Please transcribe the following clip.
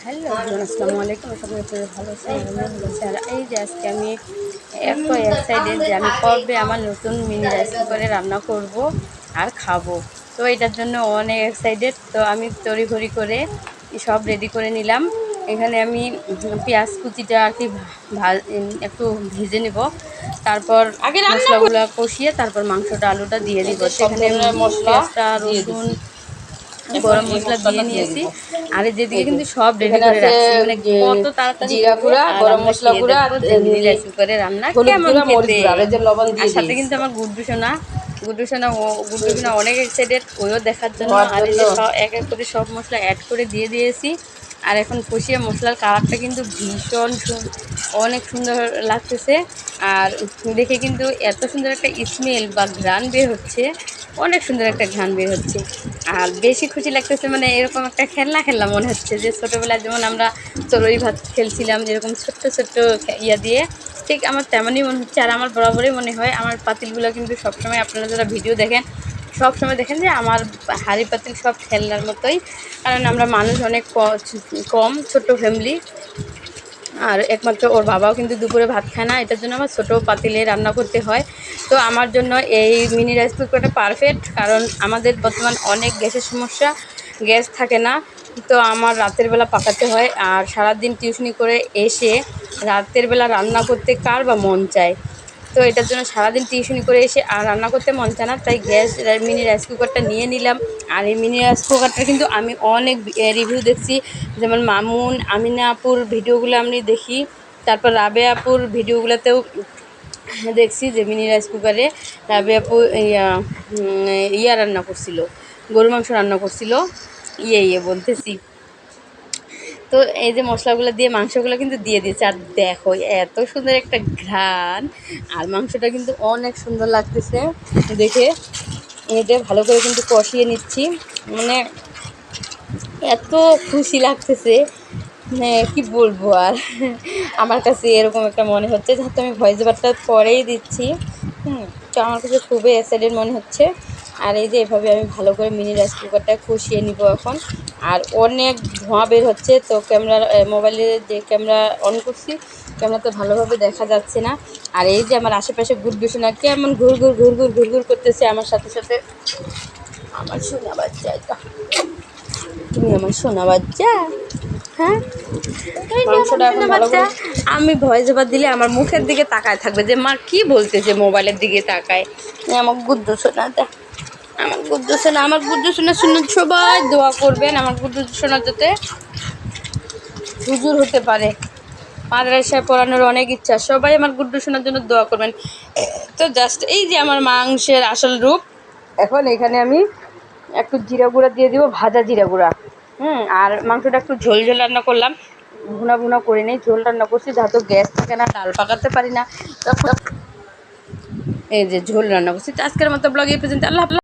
Hello আসসালামু আলাইকুম। সবাই আপনারা ভালো আছেন আর ভালো আছি। আর এই যে আজকে আমি এত এক্সাইটেড যে আমি কবে আমার নতুন মিনি রাইস কুকারে রান্না করব আর খাব। তো এটার জন্য অনেক এক্সাইটেড তো আমি তড়িঘড়ি করে সব রেডি করে নিলাম। এখানে আমি পেঁয়াজ কুচিটা আর কি একটু ভেজে নেব। তারপর কর- মশলাগুলো কষিয়ে তারপর মাংসটা আলুটা দিয়ে দিব। সেখানে ধরনের মশলা পেঁয়াজটা রসুন গরম মশলা দিয়ে নিয়েছি। আর যেদিকে কিন্তু সব রেডি করে রাখছি মানে কত তাড়াতাড়ি জিরা গুঁড়া, গরম মশলা গুঁড়া, রাইস কুকারে রান্না। কেমন গুঁড়া, খেতে? আর সাথে কিন্তু আমার গুড্ডু সোনা গুড্ডু সোনা ও গুড্ডু সোনা অনেক এক্সাইটেড ওইও দেখার জন্য। আর এই যে এক এক করে সব মশলা অ্যাড করে দিয়ে দিয়েছি। আর এখন কষিয়ে মশলার কালারটা কিন্তু ভীষণ অনেক সুন্দর লাগতেছে। আর দেখে কিন্তু এত সুন্দর একটা স্মেল বা ঘ্রাণ বের হচ্ছে। অনেক সুন্দর একটা ঘ্রাণ বের হচ্ছে। আর বেশি খুশি লাগতেছে মানে এরকম একটা খেলনা খেলনা মনে হচ্ছে যে ছোটোবেলায় যেমন আমরা চড়ুই ভাত খেলছিলাম, যেরকম ছোট্ট ছোট্ট ইয়া দিয়ে, ঠিক আমার তেমনই মনে হচ্ছে। আর আমার বরাবরই মনে হয় আমার পাতিলগুলো কিন্তু সবসময় আপনারা যারা ভিডিও দেখেন সব সময় দেখেন যে আমার হাড়ি পাতিল সব খেলনার মতোই। কারণ আমরা মানুষ অনেক কম ছোট্ট ফ্যামিলি আর একমাত্র ওর বাবাও কিন্তু দুপুরে ভাত খায় না, এটার জন্য আমার ছোটো পাতিলে রান্না করতে হয়। তো আমার জন্য এই মিনি রাইস কুকারটা পারফেক্ট কারণ আমাদের বর্তমান অনেক গ্যাসের সমস্যা, গ্যাস থাকে না। তো আমার রাতের বেলা পাকাতে হয়, আর সারাদিন টিউশনি করে এসে রাতের বেলা রান্না করতে কার বা মন চায়? তো এটার জন্য সারাদিন টিউশনি করে এসে আর রান্না করতে মন চায় না, তাই গ্যাস মিনি রাইস কুকারটা নিয়ে নিলাম। আর এই মিনি রাইস কুকারটা কিন্তু আমি অনেক রিভিউ দেখছি। যেমন মামুন, আমিনা আপুর ভিডিওগুলো আমি দেখি, তারপর রাবে আপুর ভিডিওগুলোতেও দেখছি যে মিনি রাইস কুকারে রাবে আপু ইয়া ইয়া রান্না করছিল গরু মাংস রান্না করছিল ইয়ে ইয়ে বলতেছি। তো এই যে মশলাগুলো দিয়ে মাংসগুলো কিন্তু দিয়ে দিয়েছে, আর দেখো এত সুন্দর একটা ঘ্রাণ, আর মাংসটা কিন্তু অনেক সুন্দর লাগতেছে, দেখে। এটা ভালো করে কিন্তু কষিয়ে নিচ্ছি মানে এত খুশি লাগতেছে। মানে কি বলব আর? আমার কাছে এরকম একটা মনে হচ্ছে, যেহেতু আমি ভয়েস ওভারটা পরেই দিচ্ছি। হুম, তো আমার কাছে খুবই এক্সাইটেড মনে হচ্ছে। আর এই যে এভাবে আমি ভালো করে মিনি রাইস কুকারটা কষিয়ে নিব এখন। আর অনেক ধোঁয়া বের হচ্ছে, তো ক্যামেরা মোবাইলে যে ক্যামেরা অন করছি ক্যামেরা তো ভালোভাবে দেখা যাচ্ছে না। আর এই যে আমার আশেপাশে গুড বিছানা কেমন ঘুর ঘুর ঘুর ঘুর ঘুর ঘুর করতেছে আমার সাথে সাথে। আমার শোনা বাচ্চা তুমি আমার সোনা বাচ্চা। হ্যাঁ। আমি ভয়েস ওভার দিলে আমার মুখের দিকে তাকায় থাকবে যে মা কি বলতেছে মোবাইলের দিকে তাকায়? আমার গুদ্দু সোনাটা আমার গুদ্দু সোনা আমার গুদ্দু শুনে সবাই দোয়া করবেন আমার গুদ্দু সোনা যাতে হুজুর হতে পারে। মাদ্রাসায় পড়ানোর অনেক ইচ্ছা সবাই আমার গুড্ডু শোনার জন্য দোয়া করবেন। তো জাস্ট এই যে আমার মাংসের আসল রূপ এখন এখানে আমি একটু জিরা গুঁড়া দিয়ে দিব ভাজা জিরা গুঁড়া। হুম, আর মাংসটা একটু ঝোল ঝোল রান্না করলাম। ভুনা ভুনা করে নেই, ঝোল রান্না করছি যেহেতু গ্যাস থাকে না, ডাল পাকাতে পারি না। তখন এই যে ঝোল রান্না করছি। আজকের মতো ব্লগ এই পর্যন্ত। আল্লাহ।